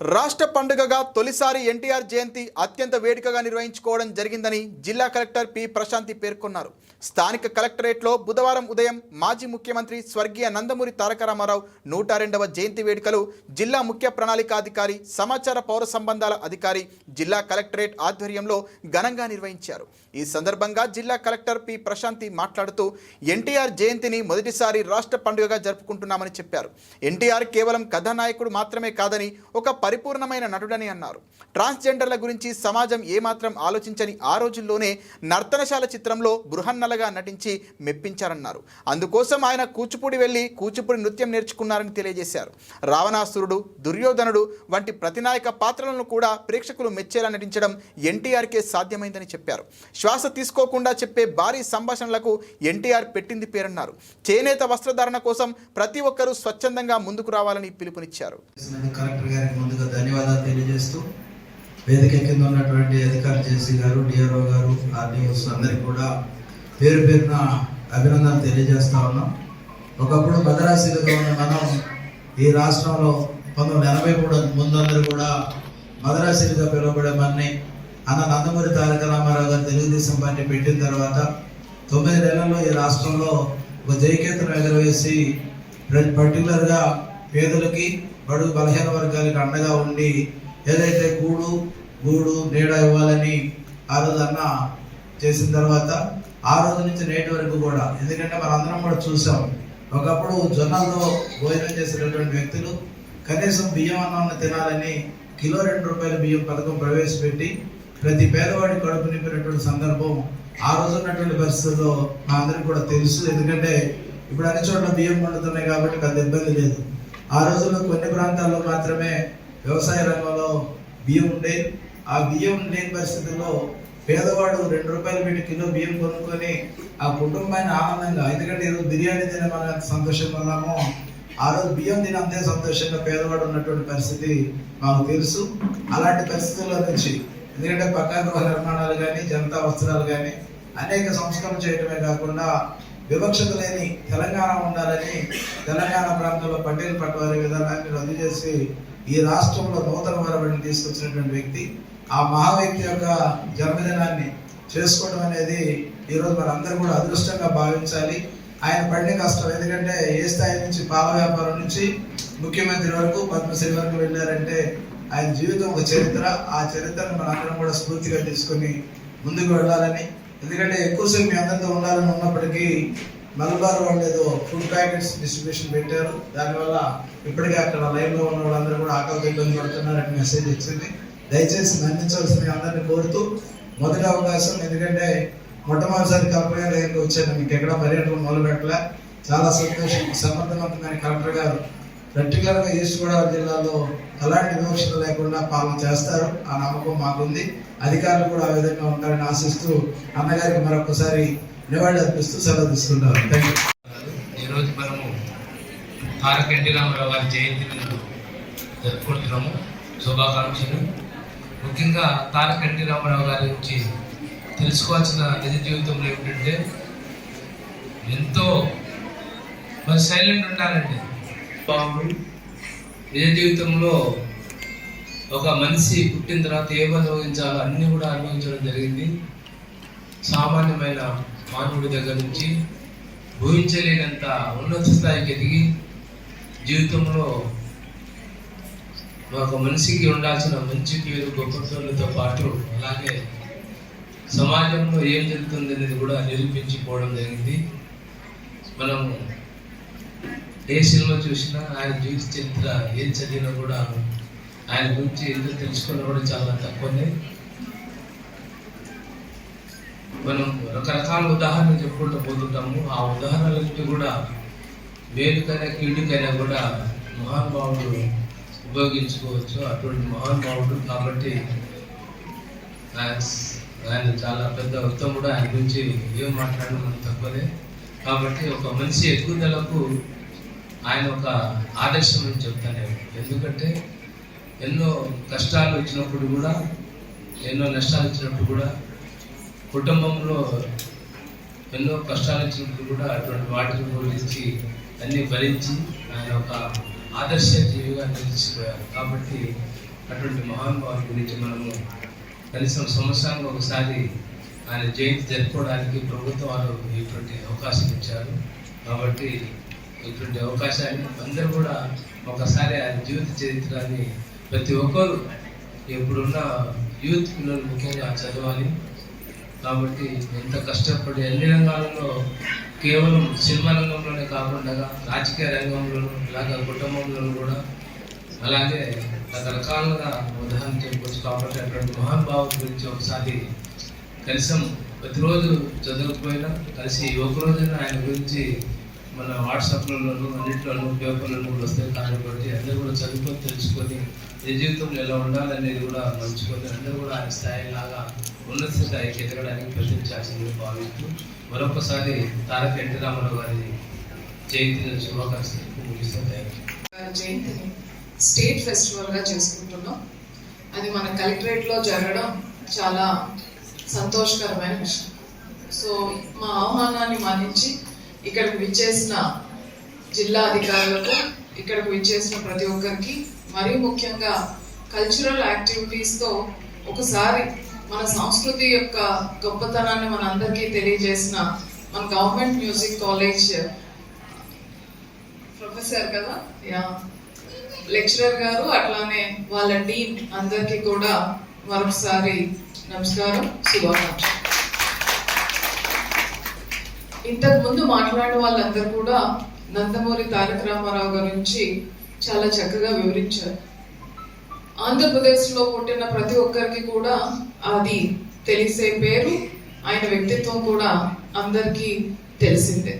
రాష్ట్ర పండుగగా తొలిసారి ఎన్టీఆర్ జయంతి అత్యంత వేడుకగా నిర్వహించుకోవడం జరిగిందని జిల్లా కలెక్టర్ పి ప్రశాంతి పేర్కొన్నారు. స్థానిక కలెక్టరేట్లో బుధవారం ఉదయం మాజీ ముఖ్యమంత్రి స్వర్గీయ నందమూరి తారక రామారావు నూట రెండవ జయంతి వేడుకలు జిల్లా ముఖ్య ప్రణాళికాధికారి సమాచార పౌర సంబంధాల అధికారి జిల్లా కలెక్టరేట్ ఆధ్వర్యంలో ఘనంగా నిర్వహించారు. ఈ సందర్భంగా జిల్లా కలెక్టర్ పి ప్రశాంతి మాట్లాడుతూ ఎన్టీఆర్ జయంతిని మొదటిసారి రాష్ట్ర పండుగగా జరుపుకుంటున్నామని చెప్పారు. ఎన్టీఆర్ కేవలం కథానాయకుడు మాత్రమే కాదని ఒక పరిపూర్ణమైన నటుడని అన్నారు. ట్రాన్స్జెండర్ల గురించి సమాజం ఏమాత్రం ఆలోచించని ఆ రోజుల్లోనే నర్తనశాల చిత్రంలో బృహన్నలగా నటించి మెప్పించారన్నారు. అందుకోసం ఆయన కూచిపూడి వెళ్ళి కూచిపూడి నృత్యం నేర్చుకున్నారని తెలియజేశారు. రావణాసురుడు దుర్యోధనుడు వంటి ప్రతినాయక పాత్రలను కూడా ప్రేక్షకులు మెచ్చేలా నటించడం ఎన్టీఆర్కే సాధ్యమైందని చెప్పారు. శ్వాస తీసుకోకుండా చెప్పే భారీ సంభాషణలకు ఎన్టీఆర్ పెట్టింది పేరన్నారు. చేనేత వస్త్రధారణ కోసం ప్రతి ఒక్కరూ స్వచ్ఛందంగా ముందుకు రావాలని పిలుపునిచ్చారు. కలెక్టర్ గారికి ముందుగా ధన్యవాదాలు తెలియజేస్తూ వేదిక కింద ఉన్నటువంటి అధికారి జేసీ గారు డిఆర్ఓ గారు ఆర్డీఓస్ అందరికీ కూడా పేరు పేరున అభినందనలు తెలియజేస్తా ఉన్నాం. ఒకప్పుడు మదరాశిలుగా ఉన్న మనం ఈ రాష్ట్రంలో పంతొమ్మిది ఎనభై మూడు ముందందరూ కూడా మదరాశిలుగా పిలువబడే మనని అన్న నందమూరి తారక రామారావు గారు తెలుగుదేశం పార్టీ పెట్టిన తర్వాత తొమ్మిది నెలల్లో ఈ రాష్ట్రంలో ఒక జయకేతనం ఎగరవేసి పర్టికులర్గా పేదలకి బడుగు బలహీన వర్గాలకు అండగా ఉండి ఏదైతే కూడు గూడు నీడ ఇవ్వాలని ఆ రోజు అన్న చేసిన తర్వాత ఆ రోజు నుంచి నేటి వరకు కూడా ఎందుకంటే మనందరం కూడా చూసాం ఒకప్పుడు జొన్నల్లో భోజనం చేసేటటువంటి వ్యక్తులు కనీసం బియ్యం అన్నం తినాలని కిలో రెండు రూపాయల బియ్యం పథకం ప్రవేశపెట్టి ప్రతి పేదవాడి కడుపు నింపినటువంటి సందర్భం ఆ రోజు ఉన్నటువంటి పరిస్థితుల్లో మా అందరికి కూడా తెలుసు. ఎందుకంటే ఇప్పుడు అన్ని చోట్ల బియ్యం పండుతున్నాయి కాబట్టి పెద్ద ఇబ్బంది లేదు. ఆ రోజుల్లో కొన్ని ప్రాంతాల్లో మాత్రమే వ్యవసాయ రంగంలో బియ్యం ఉండే ఆ బియ్యం లేని పరిస్థితుల్లో పేదవాడు రెండు రూపాయలు పెట్టి కిలో బియ్యం కొనుక్కొని ఆ కుటుంబాన్ని ఆనందంగా ఎందుకంటే ఈరోజు బిర్యానీ తినే మనం ఎంత సంతోషంగా ఉన్నామో ఆ రోజు బియ్యం తిని అంతే సంతోషంగా పేదవాడు ఉన్నటువంటి పరిస్థితి మాకు తెలుసు. అలాంటి పరిస్థితుల్లో నుంచి ఎందుకంటే పక్కా గృహ నిర్మాణాలు కానీ జనతా వస్త్రాలు కానీ అనేక సంస్కరణ చేయడమే కాకుండా వివక్షత లేని తెలంగాణ ఉండాలని తెలంగాణ ప్రాంతంలో పటేల్ పట్వారి విధానాన్ని రద్దు చేసి ఈ రాష్ట్రంలో నూతన వరబడిని తీసుకొచ్చినటువంటి వ్యక్తి ఆ మహా వ్యక్తి యొక్క జన్మదినాన్ని చేసుకోవడం అనేది ఈరోజు మనందరూ కూడా అదృష్టంగా భావించాలి. ఆయన పడిన కష్టం ఎందుకంటే ఏ స్థాయి నుంచి పాల వ్యాపారం నుంచి ముఖ్యమంత్రి వరకు పద్మశ్రీ వరకు వెళ్ళారంటే ఆయన జీవితం ఒక చరిత్ర. ఆ చరిత్రను మన అందరం కూడా స్ఫూర్తిగా తీసుకొని ముందుకు వెళ్ళాలని. ఎందుకంటే ఎక్కువసేపు మీ అందరితో ఉండాలని ఉన్నప్పటికీ మలబార్ వాళ్ళు ఏదో ఫుడ్ ప్యాకెట్స్ డిస్ట్రిబ్యూషన్ పెట్టారు. దానివల్ల ఇప్పటికే అక్కడ లైన్లో ఉన్న వాళ్ళందరూ కూడా ఆకలితో ఇబ్బంది పడుతున్నారని మెసేజ్ ఇచ్చింది దయచేసి మన్నించవలసిన అందరిని కోరుతూ మొదటి అవకాశం ఎందుకంటే మొట్టమొదటిసారి కల్పన దగ్గరికి వచ్చాను. మీకు ఎక్కడ పర్యటన మొదలు పెట్టలే చాలా సంతోషం సమర్థవంతమైన కలెక్టర్ గారు పర్టికులర్ ఈస్ట్ జిల్లాలో ఎలాంటి వివక్షలు లేకుండా పాలన చేస్తారు? ఆ నమ్మకం మాకుంది. అధికారులు కూడా ఆ విధంగా ఉంటారని ఆశిస్తూ అన్నగారికి మరొకసారి నివాళి అర్పిస్తూ సెలవు తీసుకుంటారు థ్యాంక్ యూ ఈరోజు మనము తారక ఎన్టీ రామారావు గారి జయంతిని జరుపుకుంటున్నాము. శుభాకాంక్షలు. ముఖ్యంగా తారక ఎన్టీ రామారావు గారి గురించి తెలుసుకోవాల్సిన నిజ జీవితంలో ఏమిటంటే ఎంతో మరి సైలెంట్ ఉండాలండి పాము. నిజ జీవితంలో ఒక మనిషి పుట్టిన తర్వాత ఏం అనుభవించాలో అన్నీ కూడా అనుభవించడం జరిగింది. సామాన్యమైన మానవుడి దగ్గర నుంచి ఊహించలేనంత ఉన్నత స్థాయికి ఎదిగి జీవితంలో ఒక మనిషికి ఉండాల్సిన మంచి పేరు గొప్పతనంతో పాటు అలాగే సమాజంలో ఏం జరుగుతుంది అనేది కూడా నిరూపించుకోవడం జరిగింది. మనము ఏ సినిమా చూసినా ఆయన జీవిత చరిత్ర ఏం చదివినా కూడా ఆయన గురించి ఎందుకు తెలుసుకున్నా కూడా చాలా తక్కువనే. మనం రకరకాల ఉదాహరణలు చెప్పుకుంటూ పోతుంటాము. ఆ ఉదాహరణలకి కూడా వేలుకైనా కీడుకైనా కూడా మహానుభావుడు ఉపయోగించుకోవచ్చు. అటువంటి మహానుభావుడు కాబట్టి ఆయన ఆయన చాలా పెద్ద ఉత్తముడు ఆయన గురించి ఏం మాట్లాడడం మనం తక్కువనే. కాబట్టి ఒక మనిషి ఎదుగుదలకు ఆయన ఒక ఆదర్శం అని చెప్తాను. నేను ఎందుకంటే ఎన్నో కష్టాలు వచ్చినప్పుడు కూడా ఎన్నో నష్టాలు వచ్చినప్పుడు కూడా కుటుంబంలో ఎన్నో కష్టాలు వచ్చినప్పుడు కూడా అటువంటి వాటిని గురించి అన్ని భరించి ఆయన ఒక ఆదర్శ జీవిగా నిలిచిపోయారు. కాబట్టి అటువంటి మహానుభావుల గురించి మనము కనీసం సంవత్సరానికి ఒకసారి ఆయన జయంతి జరుపుకోవడానికి ప్రభుత్వం ఇటువంటి అవకాశం ఇచ్చారు. కాబట్టి ఇటువంటి అవకాశాన్ని అందరూ కూడా ఒకసారి ఆ జీవిత చరిత్రని ప్రతి ఒక్కరు ఇప్పుడున్న యూత్ పిల్లలు ముఖ్యంగా చదవాలి. కాబట్టి ఎంత కష్టపడి అన్ని రంగాలలో కేవలం సినిమా రంగంలోనే కాకుండా రాజకీయ రంగంలోనూ ఇలాగా కుటుంబంలోనూ కూడా అలాగే రకరకాలుగా ఉదాహరణ చెప్పవచ్చు కాబట్టి అటువంటి మహానుభావం గురించి ఒకసారి కనీసం ప్రతిరోజు చదవకపోయినా కలిసి ఒక రోజైనా ఆయన గురించి మన వాట్సాప్లలోనూ అన్నింటిలోనూ పేపర్లను కూడా వస్తాయి కాబట్టి అందరూ కూడా చదువుకొని తెలుసుకొని ఏ జీవితంలో ఎలా ఉండాలనేది కూడా మంచుకొని అందరూ కూడా ఆయన స్థాయిలాగా ఉన్నత స్థాయికి ఎదగడానికి ప్రయత్నించాల్సింది భావిస్తూ మరొకసారి తారక ఎన్టీ రామారావు గారి జయంతి శుభాకాంక్షలు ముగిస్తాను జయంతిని స్టేట్ ఫెస్టివల్గా చేసుకుంటున్నాం. అది మన కలెక్టరేట్లో జరగడం చాలా సంతోషకరమైన విషయం. సో మా ఆహ్వానాన్ని మానించి ఇక్కడికి విచ్చేసిన జిల్లా అధికారులకు ఇక్కడికి విచ్చేసిన ప్రతి ఒక్కరికి మరీ ముఖ్యంగా కల్చరల్ యాక్టివిటీస్తో ఒకసారి మన సంస్కృతి యొక్క గొప్పతనాన్ని మన అందరికీ తెలియజేసిన మన గవర్నమెంట్ మ్యూజిక్ కాలేజ్ ప్రొఫెసర్ కదా? యా. లెక్చరర్ గారు అట్లానే వాళ్ళ టీం అందరికీ కూడా మరొకసారి నమస్కారం శుభాకాంక్షలు. ఇంతకు ముందు మాట్లాడిన వాళ్ళందరూ కూడా నందమూరి తారక రామారావు గురించి చాలా చక్కగా వివరించారు. ఆంధ్రప్రదేశ్లో పుట్టిన ప్రతి ఒక్కరికి కూడా అది తెలిసే పేరు ఆయన వ్యక్తిత్వం కూడా అందరికీ తెలిసిందే.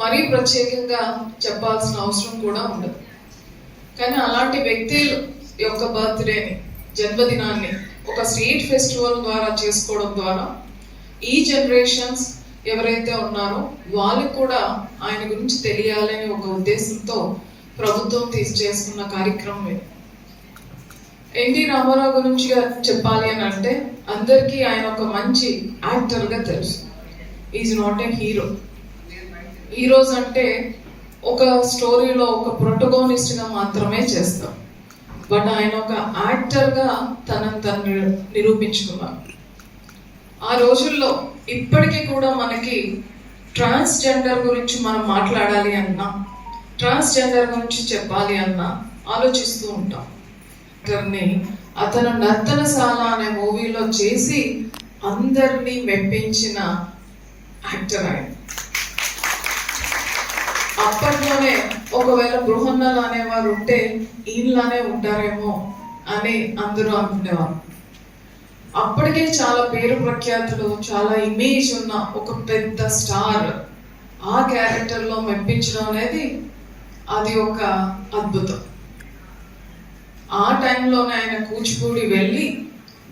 మరీ ప్రత్యేకంగా చెప్పాల్సిన అవసరం కూడా ఉండదు. కానీ అలాంటి వ్యక్తి యొక్క బర్త్డేని జన్మదినాన్ని ఒక స్ట్రీట్ ఫెస్టివల్ ద్వారా చేసుకోవడం ద్వారా ఈ జనరేషన్స్ ఎవరైతే ఉన్నారో వాళ్ళకి కూడా ఆయన గురించి తెలియాలని ఒక ఉద్దేశంతో ప్రభుత్వం తీసుచేసుకున్న కార్యక్రమం ఇది. ఎన్టీ రామారావు గురించి చెప్పాలి అని అంటే అందరికీ ఆయన ఒక మంచి యాక్టర్గా తెలుసు. Is not a hero heroes అంటే ఒక స్టోరీలో ఒక ప్రొటగోనిస్ట్గా మాత్రమే చేస్తాం. బట్ ఆయన ఒక యాక్టర్గా తనని తను నిరూపించుకున్నారు. ఆ రోజుల్లో ఇప్పటికీ కూడా మనకి ట్రాన్స్జెండర్ గురించి మనం మాట్లాడాలి అన్నా ట్రాన్స్జెండర్ గురించి చెప్పాలి అన్నా ఆలోచిస్తూ ఉంటాం. యాక్టర్ని అతను నర్తనశాల అనే మూవీలో చేసి అందరినీ మెప్పించిన యాక్టర్ ఆయన. అప్పట్లోనే ఒకవేళ బృహన్నలు అనేవారు ఉంటే ఈయనలానే ఉంటారేమో అని అందరూ అనుకునేవారు. అప్పటికే చాలా పేరు ప్రఖ్యాతులు చాలా ఇమేజ్ ఉన్న ఒక పెద్ద స్టార్ ఆ క్యారెక్టర్లో మెప్పించడం అనేది అది ఒక అద్భుతం. ఆ టైంలోనే ఆయన కూచిపూడి వెళ్ళి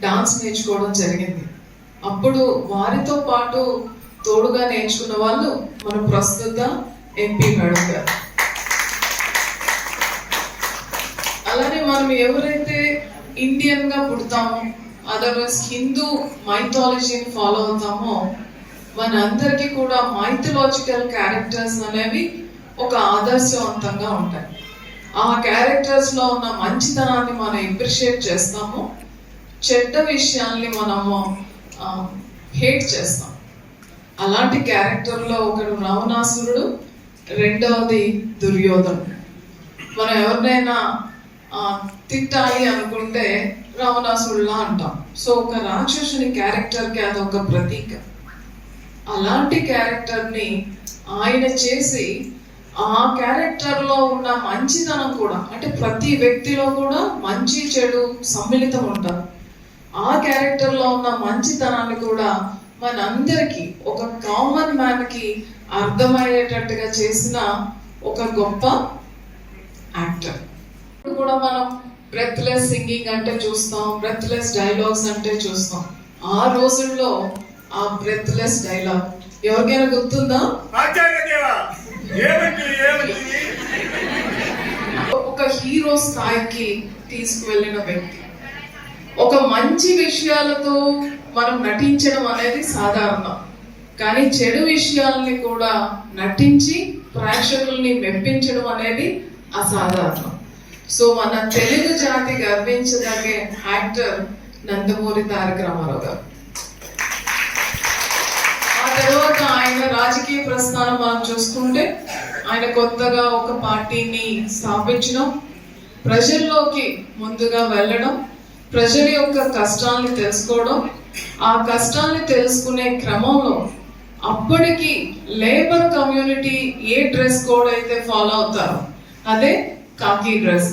డాన్స్ నేర్చుకోవడం జరిగింది. అప్పుడు వారితో పాటు తోడుగా నేర్చుకున్న వాళ్ళు మన ప్రస్తుత ఎంపీ మేడం గారు. అలానే మనం ఎవరైతే ఇండియన్గా పుడతామో అదర్వైజ్ హిందూ మైథాలజీని ఫాలో అవుతామో మన అందరికీ కూడా మైథలాజికల్ క్యారెక్టర్స్ అనేవి ఒక ఆదర్శవంతంగా ఉంటాయి. ఆ క్యారెక్టర్స్లో ఉన్న మంచితనాన్ని మనం ఎప్రిషియేట్ చేస్తాము. చెడ్డ విషయాల్ని మనము హేట్ చేస్తాం అలాంటి క్యారెక్టర్లో ఒకడు రావణాసురుడు రెండవది దుర్యోధనుడు. మనం ఎవరినైనా తిట్టాలి అనుకుంటే రావణాసురులా అంటాం. సో ఒక రాక్షసుని క్యారెక్టర్కి అదొక ప్రతీక. అలాంటి క్యారెక్టర్ని ఆయన చేసి ఆ క్యారెక్టర్లో ఉన్న మంచితనం కూడా అంటే ప్రతి వ్యక్తిలో కూడా మంచి చెడు సమ్మిళితం ఉంటారు ఆ క్యారెక్టర్లో ఉన్న మంచితనాన్ని కూడా మనందరికీ ఒక కామన్ మ్యాన్కి అర్థమయ్యేటట్టుగా చేసిన ఒక గొప్ప యాక్టర్ ఇప్పుడు కూడా మనం బ్రెత్లెస్ సింగింగ్ అంటే చూస్తాం బ్రెత్లెస్ డైలాగ్స్ అంటే చూస్తాం. ఆ రోజుల్లో ఆ బ్రెత్లెస్ డైలాగ్ ఎవరికైనా గుర్తుందా? ఒక హీరో స్థాయికి తీసుకువెళ్ళిన వ్యక్తి. ఒక మంచి విషయాలతో మనం నటించడం అనేది సాధారణం. కానీ చెడు విషయాల్ని కూడా నటించి ప్రేక్షకుల్ని మెప్పించడం అనేది అసాధారణం. సో మన తెలుగు జాతి గర్వించదగే యాక్టర్ నందమూరి తారక రామారావు గారు. ఆ తర్వాత ఆయన రాజకీయ ప్రస్థానం మనం చూసుకుంటే ఆయన కొత్తగా ఒక పార్టీని స్థాపించడం ప్రజల్లోకి ముందుగా వెళ్ళడం ప్రజల యొక్క కష్టాలను తెలుసుకోవడం. ఆ కష్టాన్ని తెలుసుకునే క్రమంలో అప్పటికి లేబర్ కమ్యూనిటీ ఏ డ్రెస్ కోడ్ అయితే ఫాలో అవుతారో అదే కాకి డ్రెస్.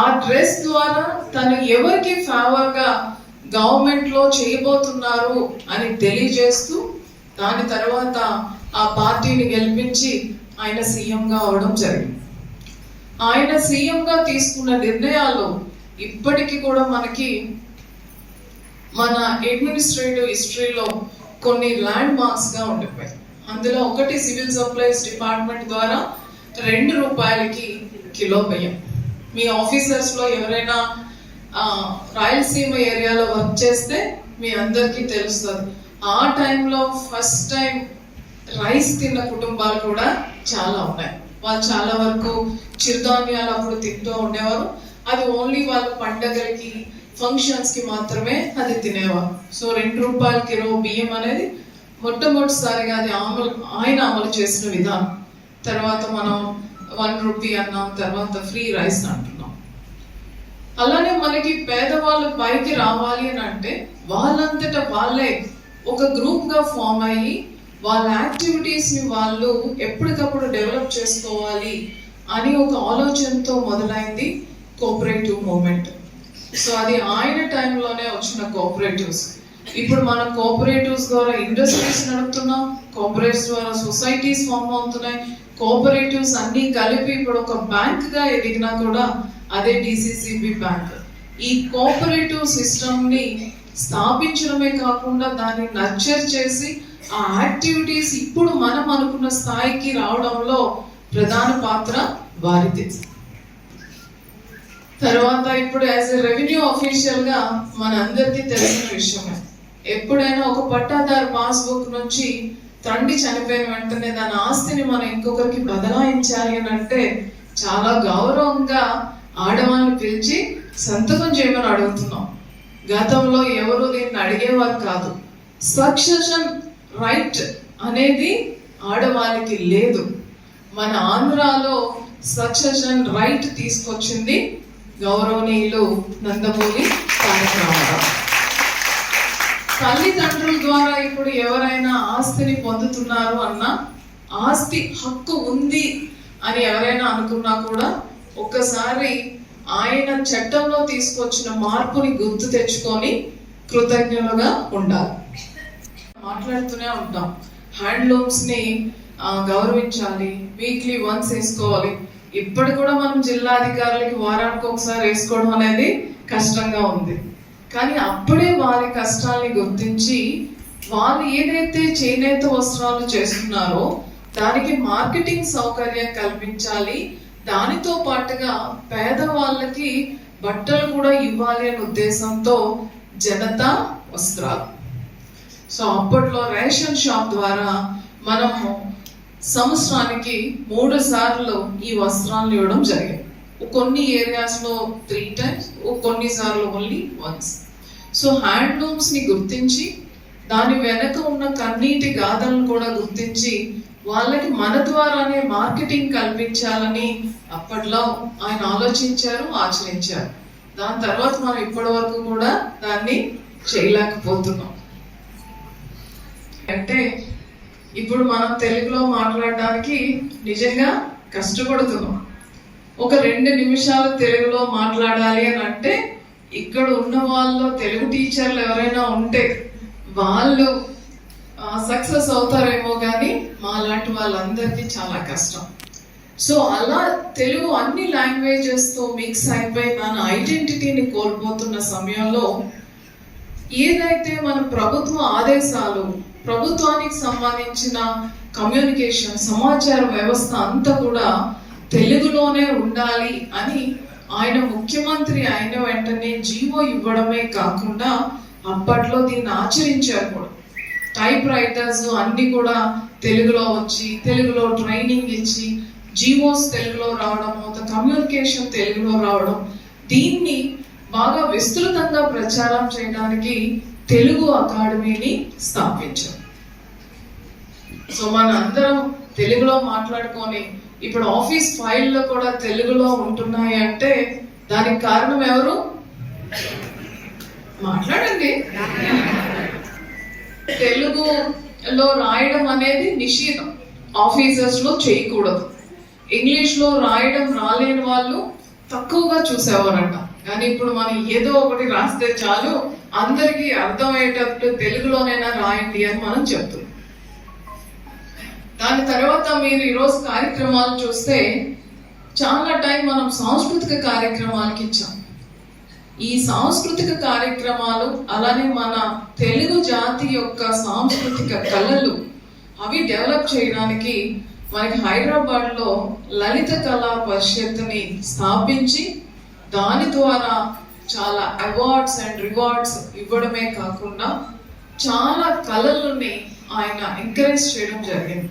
ఆ డ్రెస్ ద్వారా తను ఎవరికి ఫేవర్గా గవర్నమెంట్లో చేయబోతున్నారు అని తెలియజేస్తూ దాని తర్వాత ఆ పార్టీని గెలిపించి ఆయన సీఎం గా అవడం జరిగింది. ఆయన సీఎం గా తీసుకున్న నిర్ణయాలు ఇప్పటికీ కూడా మనకి మన అడ్మినిస్ట్రేటివ్ హిస్టరీలో కొన్ని ల్యాండ్ మార్క్స్గా ఉండిపోయాయి. అందులో ఒకటి సివిల్ సప్లైస్ డిపార్ట్మెంట్ ద్వారా రెండు రూపాయలకి కిలో బియ్యం మీ ఆఫీసర్స్లో ఎవరైనా రాయలసీమ ఏరియాలో వర్క్ చేస్తే మీ అందరికీ తెలుస్తుంది. ఆ టైంలో ఫస్ట్ టైం రైస్ తిన్న కుటుంబాలు కూడా చాలా ఉన్నాయి. వాళ్ళు చాలా వరకు చిరుధాన్యాలు అప్పుడు తింటూ ఉండేవారు. అది ఓన్లీ వాళ్ళ పండగలకి ఫంక్షన్స్కి మాత్రమే అది తినేవారు. సో రెండు రూపాయల కిలో బియ్యం అనేది మొట్టమొదటిసారిగా అది అమలు ఆయన అమలు చేసిన విధానం. తర్వాత మనం వన్ రూపీ అన్నాం తర్వాత ఫ్రీ రైస్ అంటున్నాం. అలానే మనకి పేదవాళ్ళు పైకి రావాలి అని అంటే వాళ్ళంతట వాళ్ళే ఒక గ్రూప్గా ఫామ్ అయ్యి వాళ్ళ యాక్టివిటీస్ని వాళ్ళు ఎప్పటికప్పుడు డెవలప్ చేసుకోవాలి అని ఒక ఆలోచనతో మొదలైంది కోఆపరేటివ్ మూమెంట్ సో అది ఆయన టైంలోనే వచ్చిన కోఆపరేటివ్స్ ఇప్పుడు మనం కోఆపరేటివ్స్ ద్వారా ఇండస్ట్రీస్ నడుపుతున్నాం కోఆపరేటివ్స్ ద్వారా సొసైటీస్ ఫామ్ అవుతున్నాయి కోఆపరేటివ్స్ అన్ని కలిపి ఇప్పుడు ఒక బ్యాంక్గా ఎదిగినా కూడా అదే డిసిసిబి బ్యాంక్ ఈ కోఆపరేటివ్ సిస్టమ్ని స్థాపించడమే కాకుండా దాన్ని నర్చర్ చేసి ఆ యాక్టివిటీస్ ఇప్పుడు మనం అనుకున్న స్థాయికి రావడంలో ప్రధాన పాత్ర వారిది. తర్వాత ఇప్పుడు యాజ్ ఎ రెవెన్యూ ఆఫీషియల్గా మన అందరికీ తెలిసిన విషయమే. ఎప్పుడైనా ఒక పట్టాదారు పాస్బుక్ నుంచి తండ్రి చనిపోయిన వెంటనే దాని ఆస్తిని మనం ఇంకొకరికి బదలాయించాలి అని అంటే చాలా గౌరవంగా ఆడవాళ్ళని పిలిచి సంతకం చేయమని అడుగుతున్నాం. గతంలో ఎవరు దీన్ని అడిగేవారు కాదు. సక్సెషన్ రైట్ అనేది ఆడవాళ్ళకి లేదు. మన ఆంధ్రాలో సక్సెషన్ రైట్ తీసుకొచ్చింది గౌరవనీయులు నందమూరి తారక రామారావు. తల్లిదండ్రుల ద్వారా ఇప్పుడు ఎవరైనా ఆస్తిని పొందుతున్నారు అన్న ఆస్తి హక్కు ఉంది అని ఎవరైనా అనుకున్నా కూడా ఒక్కసారి ఆయన చట్టంలో తీసుకొచ్చిన మార్పుని గుర్తు తెచ్చుకొని కృతజ్ఞులుగా ఉండాలి. మాట్లాడుతూనే ఉంటాం. హ్యాండ్లూమ్స్ని గౌరవించాలి. వీక్లీ వన్స్ వేసుకోవాలి. ఇప్పుడు కూడా మనం జిల్లా అధికారులకి వారానికి ఒకసారి వేసుకోవడం అనేది కష్టంగా ఉంది. కానీ అప్పుడే వారి కష్టాల్ని గుర్తించి వాళ్ళు ఏదైతే చేనేత వస్త్రాలు చేస్తున్నారో దానికి మార్కెటింగ్ సౌకర్యం కల్పించాలి. దానితో పాటుగా పేదవాళ్ళకి బట్టలు కూడా ఇవ్వాలి అనే ఉద్దేశంతో జనతా వస్త్రాలు. సో అప్పట్లో రేషన్ షాప్ ద్వారా మనము సంవత్సరానికి మూడు సార్లు ఈ వస్త్రాలను ఇవ్వడం జరిగింది. కొన్ని ఏరియాస్లో త్రీ టైమ్స్ కొన్నిసార్లు ఓన్లీ వన్స్ సో హ్యాండ్లూమ్స్ని గుర్తించి దాని వెనక ఉన్న కన్నీటి గాథలను కూడా గుర్తించి వాళ్ళకి మన ద్వారానే మార్కెటింగ్ కల్పించాలని అప్పట్లో ఆయన ఆలోచించారు ఆచరించారు. దాని తర్వాత మనం ఇప్పటి వరకు కూడా దాన్ని చేయలేకపోతున్నాం. అంటే ఇప్పుడు మనం తెలుగులో మాట్లాడడానికి నిజంగా కష్టపడుతున్నాం. ఒక రెండు నిమిషాలు తెలుగులో మాట్లాడాలి అని అంటే ఇక్కడ ఉన్న వాళ్ళు తెలుగు టీచర్లు ఎవరైనా ఉంటే వాళ్ళు సక్సెస్ అవుతారేమో కానీ మా లాంటి వాళ్ళందరికీ చాలా కష్టం. సో అలా తెలుగు అన్ని లాంగ్వేజెస్తో మిక్స్ అయిపోయి మన ఐడెంటిటీని కోల్పోతున్న సమయంలో ఏదైతే మన ప్రభుత్వ ఆదేశాలు ప్రభుత్వానికి సంబంధించిన కమ్యూనికేషన్ సమాచార వ్యవస్థ అంతా కూడా తెలుగులోనే ఉండాలి అని ఆయన ముఖ్యమంత్రి అయిన వెంటనే జీవో ఇవ్వడమే కాకుండా అప్పట్లో దీన్ని ఆచరించారు కూడా. టైప్ రైటర్స్ అన్ని కూడా తెలుగులో వచ్చి తెలుగులో ట్రైనింగ్ ఇచ్చి జీవోస్ తెలుగులో రావడం ద కమ్యూనికేషన్ తెలుగులో రావడం దీన్ని బాగా విస్తృతంగా ప్రచారం చేయడానికి తెలుగు అకాడమీని స్థాపించారు. సో మన అందరం తెలుగులో మాట్లాడుకొని ఇప్పుడు ఆఫీస్ ఫైల్లో కూడా తెలుగులో ఉంటున్నాయి అంటే దానికి కారణం ఎవరు? మాట్లాడండి. తెలుగులో రాయడం అనేది నిషేధం. ఆఫీసర్స్లో చేయకూడదు. ఇంగ్లీష్లో రాయడం రాలేని వాళ్ళు తక్కువగా చూసేవారంట. కానీ ఇప్పుడు మనం ఏదో ఒకటి రాస్తే చాలు అందరికీ అర్థమయ్యేటట్లు తెలుగులోనైనా రాయండి అని మనం చెప్తున్నాం. దాని తర్వాత మీరు ఈరోజు కార్యక్రమాలు చూస్తే చాలా టైం మనం సాంస్కృతిక కార్యక్రమాలకి ఇచ్చాం. ఈ సాంస్కృతిక కార్యక్రమాలు అలానే మన తెలుగు జాతి యొక్క సాంస్కృతిక కళలు అవి డెవలప్ చేయడానికి మనకి హైదరాబాద్లో లలిత కళా పరిషత్ని స్థాపించి దాని ద్వారా చాలా అవార్డ్స్ అండ్ రివార్డ్స్ ఇవ్వడమే కాకుండా చాలా కళలని ఆయన ఎంకరేజ్ చేయడం జరిగింది.